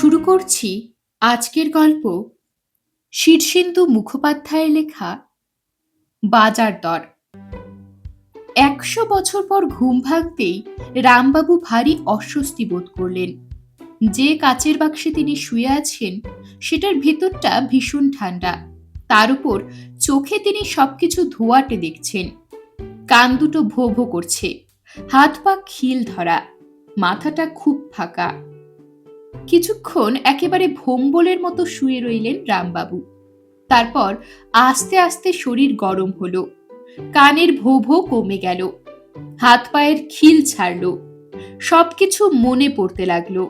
শুরু করছি আজকের গল্প শীর্ষেন্দু মুখোপাধ্যায়ের লেখা বাজার দর। একশো বছর পর ঘুম ভাঙতেই রামবাবু ভারী অস্বস্তি বোধ করলেন। যে কাচের বাক্সে তিনি শুয়ে আছেন, সেটার ভেতরটা ভীষণ ঠান্ডা। তার উপর চোখে তিনি সবকিছু ধোয়াটে দেখছেন। কান দুটো ভো ভো করছে। হাত পা খিল ধরা। মাথাটা খুব ফাঁকা। কিছুক্ষণ একেবারে ভোম্বলের মতো শুয়ে রইলেন রামবাবু। তারপর আস্তে আস্তে শরীর গরম হলো। কানের ভো ভো কমে গেল। হাত পায়ের খিল ছাড়ল। সবকিছু মনে পড়তে লাগল।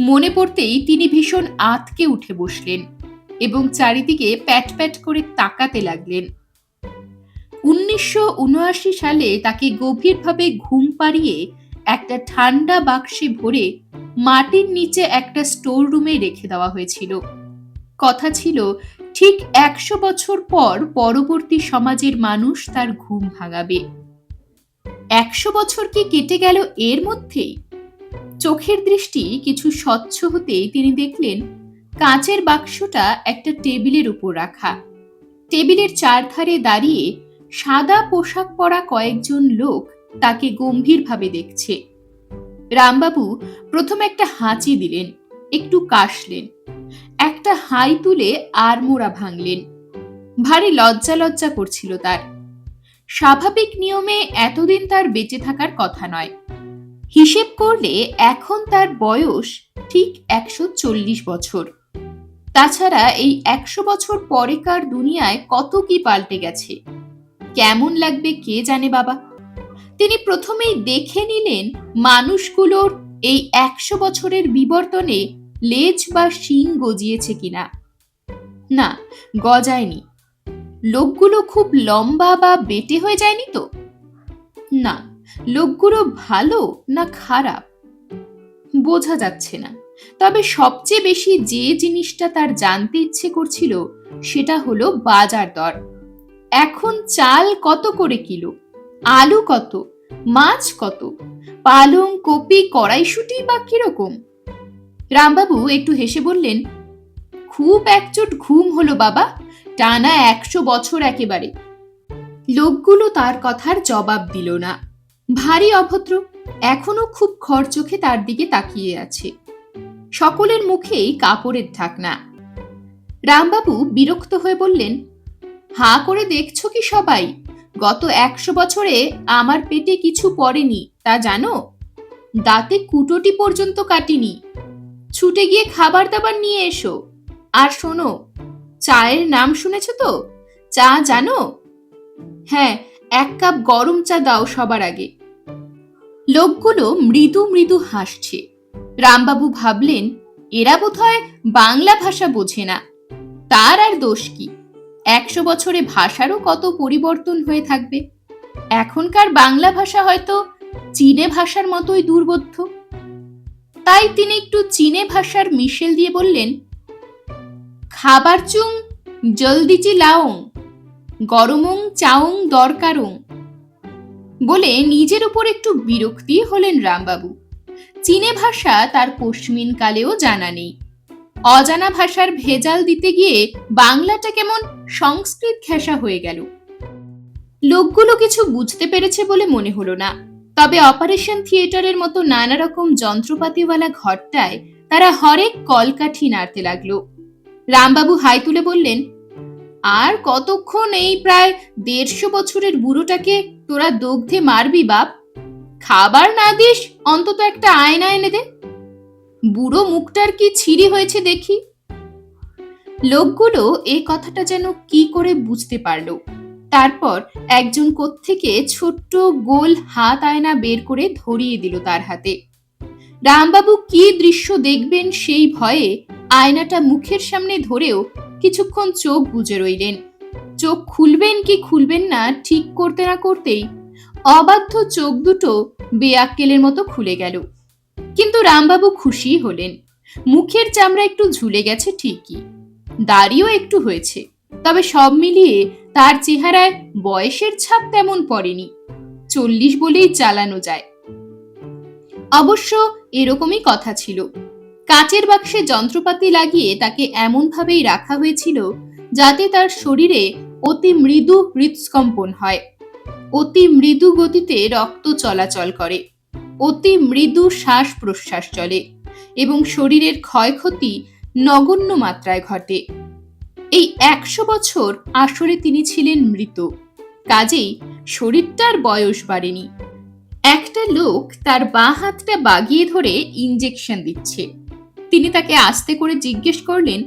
মনে পড়তেই তিনি ভীষণ আতকে উঠে বসলেন এবং চারিদিকে প্যাট প্যাট করে তাকাতে লাগলেন। উনিশশো উনআশি সালে তাকে গভীরভাবে ঘুম পাড়িয়ে একটা ঠান্ডা বাক্সে ভরে মাটির নিচে একটা স্টোর রুমে রেখে দেওয়া হয়েছিল। কথা ছিল, ঠিক একশো বছর পর পরবর্তী সমাজের মানুষ তার ঘুম ভাঙাবে। একশো বছর কি কেটে গেল এর মধ্যেই? চোখের দৃষ্টি কিছু স্বচ্ছ হতেই তিনি দেখলেন, কাঁচের বাক্সটা একটা টেবিলের উপর রাখা। টেবিলের চারধারে দাঁড়িয়ে সাদা পোশাক পরা কয়েকজন লোক তাকে গম্ভীরভাবে দেখছে। রামবাবু প্রথমে একটা হাঁচি দিলেন, একটু কাশলেন। একটা হাই তুলে আড়মোড়া ভাঙলেন। ভারী লজ্জা লজ্জা করছিল তার। স্বাভাবিক নিয়মে এতদিন তার বেঁচে থাকার কথা নয়। হিসেব করলে এখন তার বয়স ঠিক একশো চল্লিশ বছর। তাছাড়া এই একশো বছর পরেকার দুনিয়ায় কত কি পাল্টে গেছে? কেমন লাগবে কে জানে বাবা? তিনি প্রথমেই দেখে নিলেন মানুষগুলোর এই একশো বছরের বিবর্তনে লেজ বা শিং গজিয়েছে কিনা। না, গজায়নি। লোকগুলো খুব লম্বা বা বেটে হয়ে যায়নি তো? না, লোকগুলো ভালো না খারাপ? বোঝা যাচ্ছে না। তবে সবচেয়ে বেশি যে জিনিসটা তার জানতে ইচ্ছে করছিল, সেটা হলো বাজার দর। এখন চাল কত করে কিলো? আলু কত? মাছ কত? পালং, কপি, কড়াইশুটি বা কীরকম? রামবাবু একটু হেসে বললেন, খুব একচোট ঘুম হলো বাবা, টানা একশো বছর একেবারে। লোকগুলো তার কথার জবাব দিল না। ভারী অভদ্র এখনও খুব খরচোখে তার দিকে তাকিয়ে আছে। সকলের মুখেই কাপড়ের ঢাকনা। রামবাবু বিরক্ত হয়ে বললেন, হাঁ করে দেখছ কি সবাই? গত একশো বছরে আমার পেটে কিছু পড়েনি, তা জানো? দাঁতে কুটোটি পর্যন্ত কাটিনি। ছুটে গিয়ে খাবার দাবার নিয়ে এসো। আর শোনো, চায়ের নাম শুনেছ তো? চা জানো? হ্যাঁ এক কাপ গরম চা দাও সবার আগে। লোকগুলো মৃদু মৃদু হাসছে। রামবাবু ভাবলেন, এরা বোধহয় বাংলা ভাষা বোঝে না। তার আর দোষ কি? একশো বছরে ভাষারও কত পরিবর্তন হয়ে থাকবে? এখনকার বাংলা ভাষা হয়তো চীনে ভাষার মতোই দুর্বোধ্য। তাই তিনি একটু চীনে ভাষার মিশেল দিয়ে বললেন, খাবার চুং, জলদিচি লাওং, গরমং চাউং দরকারং। বলে নিজের উপর একটু বিরক্তি হলেন রামবাবু। চীনে ভাষা তার পশ্চিমিন কালেও জানা নেই। অজানা ভাষার ভেজাল দিতে গিয়ে বাংলাটা কেমন সংস্কৃত ঘেঁষা হয়ে গেল। লোকগুলো কিছু বুঝতে পেরেছে বলে মনে হলো না। তবে অপারেশন থিয়েটারের মতো নানা রকম যন্ত্রপাতিওয়ালা ঘরটায় তারা হরেক কলকাঠি নাড়তে লাগল। রামবাবু হাই তুলে বললেন, আর কতক্ষণ এই প্রায় দেড়শো বছরের বুড়োটাকে তোরা দগ্ধে মারবি বাপ? খাবার না দিস, অন্তত একটা আয়না এনে দে। বুড়ো মুখটার কি ছিঁড়ি হয়েছে দেখি? লোকগুলো এই কথাটা যেন কি করে বুঝতে পারল। তারপর একজন কোত্থেকে ছোট্ট গোল হাত আয়না বের করে ধরিয়ে দিল তার হাতে। রামবাবু কি দৃশ্য দেখবেন সেই ভয়ে আয়নাটা মুখের সামনে ধরেও কিছুক্ষণ চোখ বুজে রইলেন। চোখ খুলবেন কি খুলবেন না ঠিক করতে না করতেই অবাধ্য চোখ দুটো বেয়াক্কেলের মতো খুলে গেল। কিন্তু রামবাবু খুশি হলেন। মুখের চামড়া একটু ঝুলে গেছে ঠিকই। দাড়িও একটু হয়েছে। তবে সব মিলিয়ে তার চেহারায় বয়সের ছাপ তেমন পড়েনি। চল্লিশ বলেই চালানো যায়। অবশ্য এরকমই কথা ছিল। কাচের বাক্সে যন্ত্রপাতি লাগিয়ে তাকে এমনভাবেই রাখা হয়েছিল যাতে তার শরীরে অতি মৃদু হৃৎস্কম্পন হয়। অতি মৃদু গতিতে রক্ত চলাচল করে। অতি মৃদু শ্বাস প্রশ্বাস চলে এবং শরীরের ক্ষয়ক্ষতি নগণ্য মাত্রায় ঘটে। এই একশো বছর আসরে তিনি ছিলেন মৃত। কাজেই শরীরটার বয়স বাড়েনি। একটা লোক তার বাঁ হাতটা বাগিয়ে ধরে ইঞ্জেকশন দিচ্ছে। তিনি তাকে আস্তে করে জিজ্ঞেস করলেন,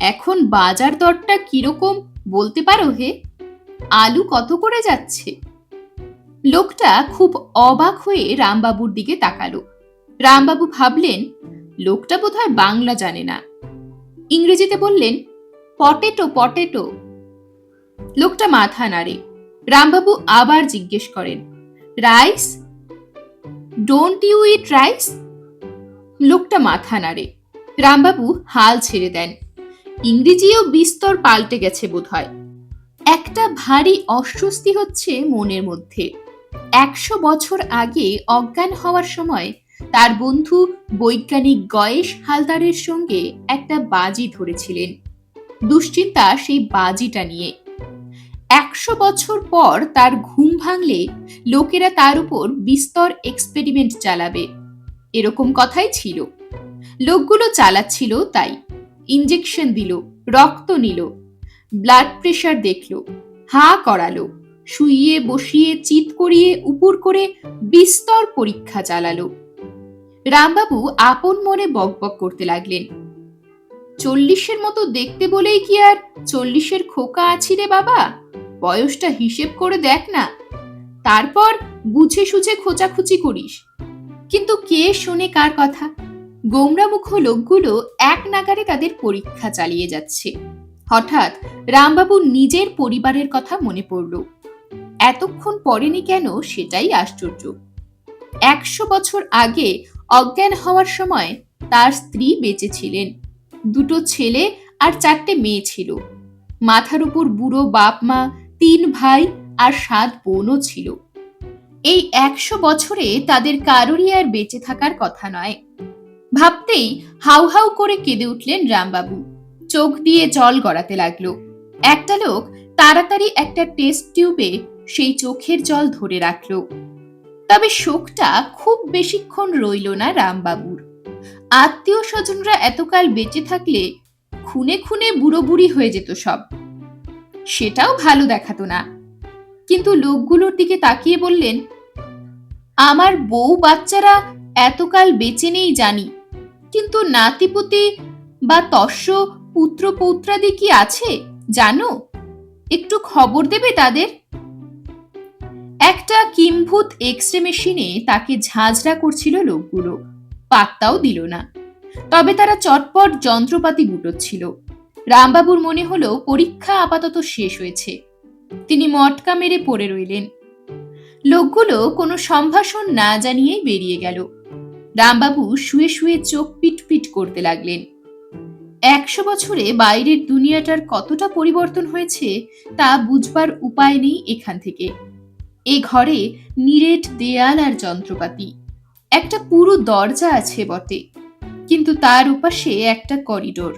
এখন বাজার দরটা কীরকম? বলতে পারো হে? আলু কত করে যাচ্ছে? লোকটা খুব অবাক হয়ে রামবাবুর দিকে তাকালো। রামবাবু ভাবলেন, লোকটা বোধহয় বাংলা জানে না। ইংরেজিতে বললেন, পটেটো পটেটো। লোকটা মাথা নাড়ে। রামবাবু আবার জিজ্ঞেস করেন, rice? Don't you eat rice লোকটা মাথা নাড়ে। রামবাবু হাল ছেড়ে দেন। ইংরেজিও বিস্তর পাল্টে গেছে বোধহয়। একটা ভারী অস্বস্তি হচ্ছে মনের মধ্যে। একশো বছর আগে অজ্ঞান হওয়ার সময় তার বন্ধু বৈজ্ঞানিক গয়েশ হালদারের সঙ্গে একটা বাজি ধরেছিলেন। দুশ্চিন্তা সেই বাজিটা নিয়ে। একশো বছর পর তার ঘুম ভাঙলে লোকেরা তার উপর বিস্তর এক্সপেরিমেন্ট চালাবে। এরকম কথাই ছিল। লোকগুলো চালাচ্ছিল তাই। ইঞ্জেকশন দিল, রক্ত নিল ব্লাড প্রেশার দেখল, হা করালো। শুইয়ে বসিয়ে চিত করিয়ে উপর করে বিস্তর পরীক্ষা চালালো। রামবাবু আপন মনে বকবক করতে লাগলেন। চল্লিশের মতো দেখতে বলেই কি আর চল্লিশের খোকা আছি রে বাবা? বয়সটা হিসেব করে দেখ না। তারপর বুঝে সুঝে খোঁচাখুচি করিস। কিন্তু কে শোনে কার কথা? গোমরামুখ লোকগুলো এক নাগারে তাদের পরীক্ষা চালিয়ে যাচ্ছে। হঠাৎ রামবাবু নিজের পরিবারের কথা মনে পড়ল। এতক্ষণ পড়েনি কেন সেটাই আশ্চর্য। একশো বছর আগে অজ্ঞান হওয়ার সময় তার স্ত্রী বেঁচে ছিলেন। দুটো ছেলে আর চারটে মেয়ে ছিল। মাথার উপর বুড়ো বাপ মা, তিন ভাই আর সাত বোনও ছিল। এই একশো বছরে তাদের কারোরই আর বেঁচে থাকার কথা নয়। ভাবতেই হাউ হাউ করে কেঁদে উঠলেন রামবাবু। চোখ দিয়ে জল গড়াতে লাগল। একটা লোক তাড়াতাড়ি একটা টেস্ট টিউবে সেই চোখের জল ধরে রাখল। তবে শোকটা খুব বেশিক্ষণ রইল না রামবাবুর। আত্মীয় স্বজনরা এতকাল বেঁচে থাকলে খুনে খুনে বুড়ো বুড়ি হয়ে যেত সব। সেটাও ভালো দেখাতো না। কিন্তু লোকগুলোর দিকে তাকিয়ে বললেন, আমার বউ বাচ্চারা এতকাল বেঁচে নেই জানি, কিন্তু নাতিপুতি বা তস্য পুত্র পৌত্রাদি কি আছে জানো? একটু খবর দেবে তাদের? একটা কিম্ভূত এক্স রে মেশিনে তাকে ঝাঁঝরা করছিল লোকগুলো। পাত্তাও দিল না। তবে তারা চটপট যন্ত্রপাতি গুটোচ্ছিল। রামবাবুর মনে হলো পরীক্ষা আপাতত শেষ হয়েছে। তিনি মটকা মেরে পড়ে রইলেন। লোকগুলো কোনো সম্ভাষণ না জানিয়েই বেরিয়ে গেল। রামবাবু শুয়ে শুয়ে চোখ পিটপিট করতে লাগলেন। একশো বছরে বাইরের দুনিয়াটার কতটা পরিবর্তন হয়েছে তা বুঝবার উপায় নেই এখান থেকে। এ ঘরে নিরেট দেয়াল আর যন্ত্রপাতি। একটা পুরো দরজা আছে বটে, কিন্তু তার উপাশে একটা করিডোর।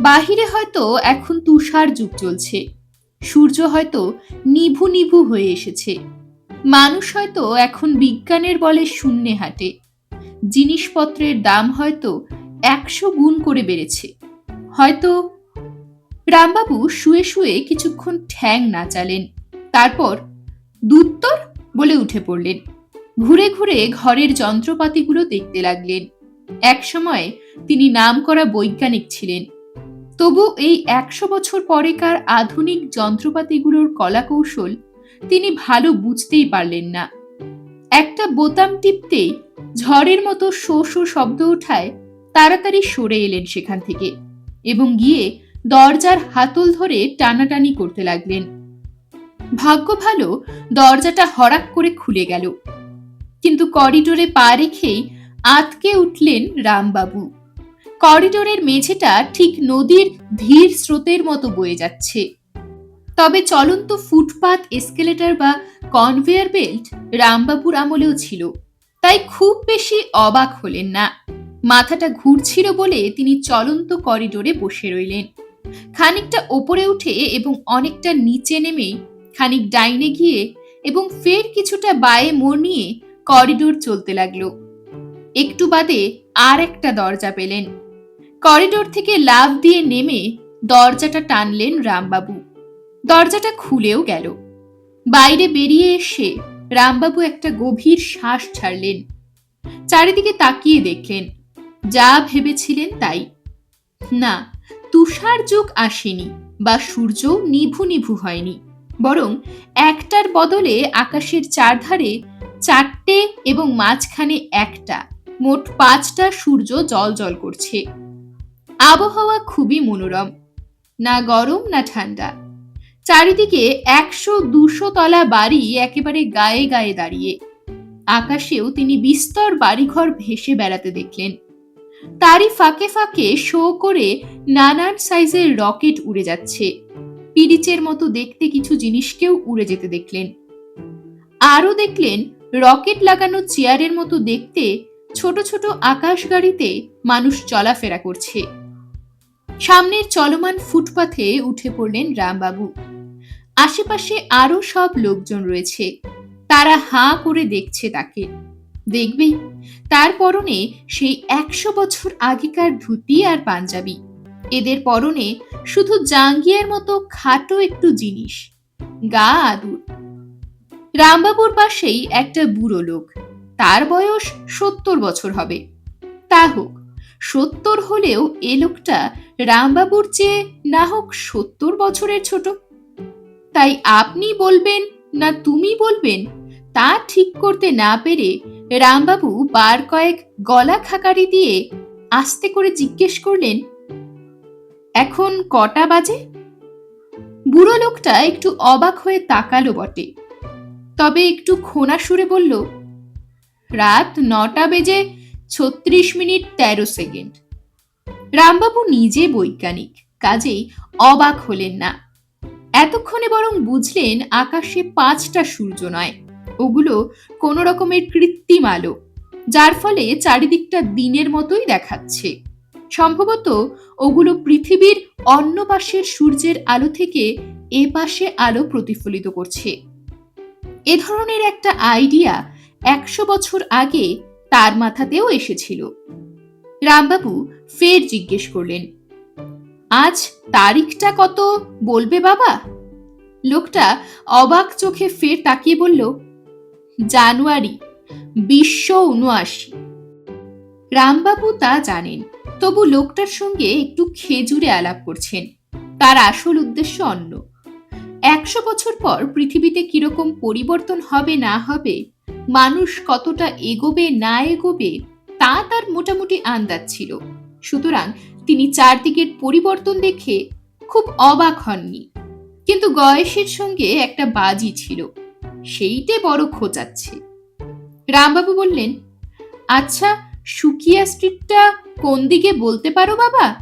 বাহিরে হয়তো এখন তুষার যুগ চলছে, সূর্য হয়তো নিভু নিভু হয়ে এসেছে। মানুষ হয়তো এখন বিজ্ঞানের বলে শূন্যে হাঁটে, জিনিসপত্রের দাম হয়তো একশো গুণ করে বেড়েছে। হয়তো রামবাবু শুয়ে শুয়ে কিছুক্ষণ ঠ্যাং নাচালেন, তারপর দুত্তর বলে উঠে পড়লেন। ঘুরে ঘুরে ঘরের যন্ত্রপাতিগুলো দেখতে লাগলেন। একসময় তিনি নাম করা বৈজ্ঞানিক ছিলেন। তবু এই একশো বছর পরেকার আধুনিক যন্ত্রপাতিগুলোর কলাকৌশল তিনি ভালো বুঝতেই পারলেন না। একটা বোতাম টিপতেই ঝড়ের মতো শো শো শব্দ ওঠায় তাড়াতাড়ি সরে এলেন সেখান থেকে এবং গিয়ে দরজার হাতল ধরে টানাটানি করতে লাগলেন। ভাগ্য ভালো, দরজাটা হঠাৎ করে খুলে গেল। কিন্তু করিডোরে পা রেখেই আতকে উঠলেন রামবাবু। করিডোরের মেঝেটা ঠিক নদীর ধীর স্রোতের মতো বয়ে যাচ্ছে। তবে চলন্ত ফুটপাত, এসকেলেটর বা কনভেয়ার বেল্ট রামবাবুর আমলেও ছিল। তাই খুব বেশি অবাক হলেন না। মাথাটা ঘুরছিল বলে তিনি চলন্ত করিডোরে বসে রইলেন। খানিকটা ওপরে উঠে এবং অনেকটা নিচে নেমে খানিক ডাইনে গিয়ে এবং ফের কিছুটা বায়ে মোড় নিয়ে করিডোর চলতে লাগল। একটু বাদে আর একটা দরজা পেলেন। করিডোর থেকে লাফ দিয়ে নেমে দরজাটা টানলেন রামবাবু। দরজাটা খুলেও গেল। বাইরে বেরিয়ে এসে রামবাবু একটা গভীর শ্বাস ছাড়লেন। চারিদিকে তাকিয়ে দেখলেন। যা ভেবেছিলেন তাই। না, তুষার যুগ আসেনি বা সূর্য নিভু নিভু হয়নি। বরং একটার বদলে আকাশের চারধারে চারটে এবং মাঝখানে একটা। মোট পাঁচটা সূর্য জল জল করছে। আবহাওয়া খুবই মনোরম। না গরম, না ঠান্ডা। চারিদিকে একশো দুশো তলা বাড়ি একেবারে গায়ে গায়ে দাঁড়িয়ে। আকাশেও তিনি বিস্তর বাড়িঘর ভেসে বেড়াতে দেখলেন। তারই ফাঁকে ফাঁকে শো করে নানান সাইজের রকেট উড়ে যাচ্ছে। পিরিচের মতো দেখতে কিছু জিনিসকেও উড়ে যেতে দেখলেন। আরও দেখলেন রকেট লাগানো চেয়ারের মতো দেখতে ছোট ছোট আকাশ গাড়িতে মানুষ চলাফেরা করছে। সামনের চলমান ফুটপাথে উঠে পড়লেন রামবাবু। আশেপাশে আরও সব লোকজন রয়েছে। তারা হাঁ করে দেখছে তাকে। দেখবেই তার পরনে সেই একশো বছর আগেকার ধুতি আর পাঞ্জাবি। এদের পরনে শুধু জাঙ্গিয়ার মতো খাটো একটু জিনিস। গা আদুর। রামবাবুর পাশেই একটা বুড়ো লোক। তার বয়স সত্তর বছর হবে। তা হোক, সত্তর হলেও এ লোকটা রামবাবুর চেয়ে না হোক সত্তর বছরের ছোট। তাই আপনি বলবেন না তুমি বলবেন, তা ঠিক করতে না পেরে রামবাবু বার কয়েক গলা খাকারি দিয়ে আস্তে করে জিজ্ঞেস করলেন এখন কটা বাজে? বুড়ো লোকটা একটু অবাক হয়ে তাকালো বটে। তবে একটু খোনা সুরে বলল, রাত নটা বেজে ছত্রিশ মিনিট তেরো সেকেন্ড। রামবাবু নিজে বৈজ্ঞানিক, কাজেই অবাক হলেন না। এতক্ষণে বরং বুঝলেন আকাশে পাঁচটা সূর্য নয়, ওগুলো কোনো রকমের কৃত্রিম আলো, যার ফলে চারিদিকটা দিনের মতোই দেখাচ্ছে। সম্ভবত ওগুলো পৃথিবীর অন্য পাশের সূর্যের আলো থেকে এ পাশে আলো প্রতিফলিত করছে। এ ধরনের একটা আইডিয়া একশো বছর আগে তার মাথাতেও এসেছিল। রামবাবু ফের জিজ্ঞেস করলেন, আজ তারিখটা কত বলবে বাবা? লোকটা অবাক চোখে ফের তাকিয়ে বলল, জানুয়ারি, বিশ্ব উনআশি রামবাবু তা জানেন। তবু লোকটার সঙ্গে একটু খেজুরে আলাপ করছেন। তার আসল উদ্দেশ্য অন্য। একশো বছর পর পৃথিবীতে কীরকম পরিবর্তন হবে না হবে, মানুষ কতটা এগোবে না এগোবে, তা তার মোটামুটি আন্দাজ ছিল। সুতরাং তিনি চারদিকের পরিবর্তন দেখে খুব অবাক হননি। কিন্তু গয়েশের সঙ্গে একটা বাজি ছিল। সেইটে বড় খোঁচাচ্ছে। রামবাবু বললেন আচ্ছা সুকিয়া স্ট্রিটটা কোন দিকে বলতে পারো বাবা?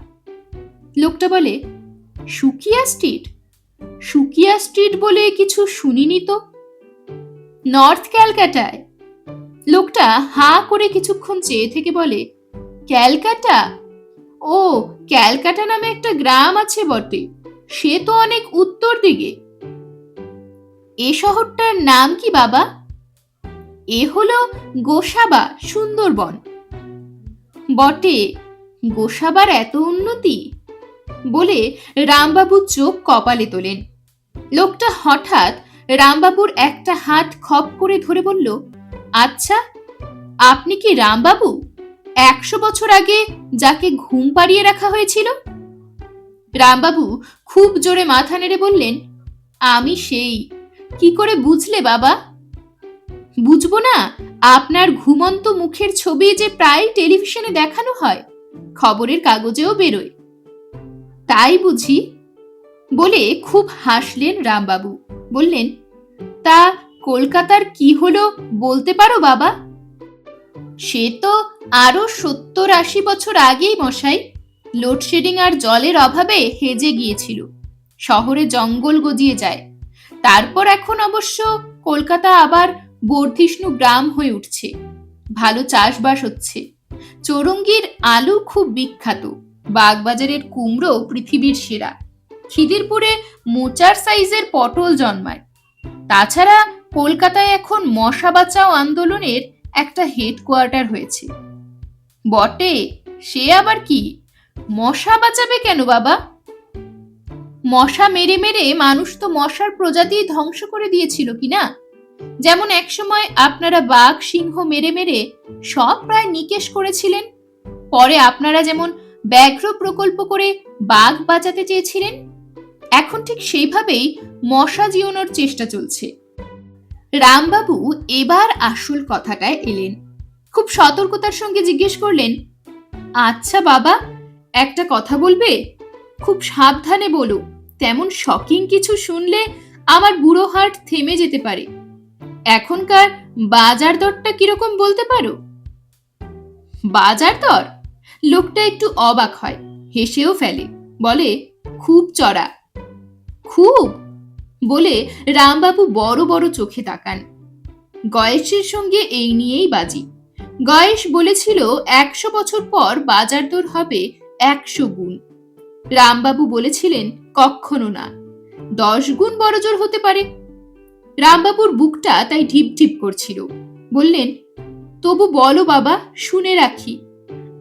লোকটা বলে, সুকিয়া স্ট্রিট? সুকিয়া স্ট্রিট বলে কিছু শুনিনি তো? নর্থ ক্যালকাটায়। লোকটা হাঁ করে কিছুক্ষণ চেয়ে থেকে বলে, ক্যালকাটা? ও, ক্যালকাটা নামে একটা গ্রাম আছে বটে, সে তো অনেক উত্তর দিকে। এ শহরটার নাম কি বাবা? এ হলো গোসাবা সুন্দরবন। বটে, গোসাবার এত উন্নতি? বলে রামবাবু চোখ কপালে তোলেন। লোকটা হঠাৎ রামবাবুর একটা হাত খপ করে ধরে বলল আচ্ছা আপনি কি রামবাবু? একশো বছর আগে যাকে ঘুম পাড়িয়ে রাখা হয়েছিল? রামবাবু খুব জোরে মাথা নেড়ে বললেন, আমি সেই। কি করে বুঝলে বাবা? বুঝব না আপনার ঘুমন্ত মুখের ছবি যে প্রায় টেলিভিশনে দেখানো হয়, খবরের কাগজেও বেরোয়। তাই বুঝি? বলে খুব হাসলেন রামবাবু। বললেন, তা কলকাতার কি হলো বলতে পারো বাবা? সে তো আরও সত্তর আশি বছর আগেই মশাই, লোডশেডিং আর জলের অভাবে হেজে গিয়েছিল। শহরে জঙ্গল গজিয়ে যায়। তারপর এখন অবশ্য কলকাতা আবার বর্ধিষ্ণু গ্রাম হয়ে উঠছে। ভালো চাষবাস হচ্ছে। চৌরঙ্গীর আলু খুব বিখ্যাত। বাগবাজারের কুমড়ো পৃথিবীর সেরা। খিদিরপুরে মোচার সাইজের পটল জন্মায়। তাছাড়া কলকাতায় এখন মশা বাঁচাও আন্দোলনের একটা হেডকোয়ার্টার হয়েছে। বটে, সে আবার কি? মশা বাঁচাবে কেন বাবা? মশা মেরে মেরে মানুষ তো মশার প্রজাতি ধ্বংস করে দিয়েছিল কি না? যেমন একসময় আপনারা বাঘ, সিংহ মেরে মেরে সব প্রায় নিকেশ করেছিলেন। পরে আপনারা যেমন ব্যাঘ্র প্রকল্প করে বাঘ বাঁচাতে চেয়েছিলেন, এখন ঠিক সেইভাবেই মশা জিওনোর চেষ্টা চলছে। রামবাবু এবার আসল কথাটায় এলেন। খুব সতর্কতার সঙ্গে জিজ্ঞেস করলেন আচ্ছা বাবা, একটা কথা বলবে? খুব সাবধানে বলো, তেমন শকিং কিছু শুনলে আমার বুড়ো হার্ট থেমে যেতে পারে। এখনকার বাজার দরটা কীরকম বলতে পারো? বাজার দর? লোকটা একটু অবাক হয়, হেসেও ফেলে, বলে, খুব চড়া। খুব? বলে রামবাবু বড় বড় চোখে তাকান। গয়েশের সঙ্গে এই নিয়েই বাজি। গয়েশ বলেছিল, একশো বছর পর বাজার দর হবে একশো গুণ। রামবাবু বলেছিলেন কখনো না। দশ গুণ বড়জোর হতে পারে। রামবাবুর বুকটা তাই ঢিপ ঢিপ করছিল। বললেন, তবু বলো বাবা, শুনে রাখি।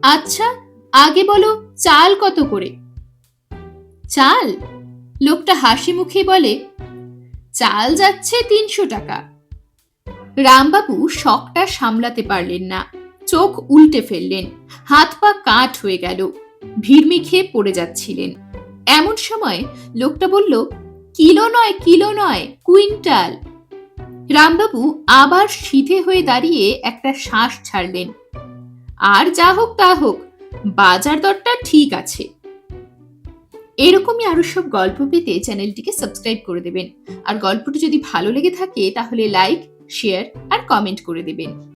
আচ্ছা আগে বলো, চাল কত করে? চাল? লোকটা হাসি মুখে বলে, চাল যাচ্ছে তিনশো টাকা। রামবাবু শখটা সামলাতে পারলেন না। চোখ উল্টে ফেললেন। হাত পা কাঠ হয়ে গেল। ভিড়মি খেয়ে পড়ে যাচ্ছিলেন। এমন সময় লোকটা বলল কিলো নয় কিলো নয়, কুইন্টাল। রামবাবু আবার সিধে হয়ে দাঁড়িয়ে একটা শ্বাস ছাড়লেন। আর যা হোক তা হোক, বাজার দরটা ঠিক আছে। এরকমই আরও সব গল্প পেতে চ্যানেলটিকে সাবস্ক্রাইব করে দেবেন। আর গল্পটি যদি ভালো লেগে থাকে, তাহলে লাইক, শেয়ার আর কমেন্ট করে দেবেন।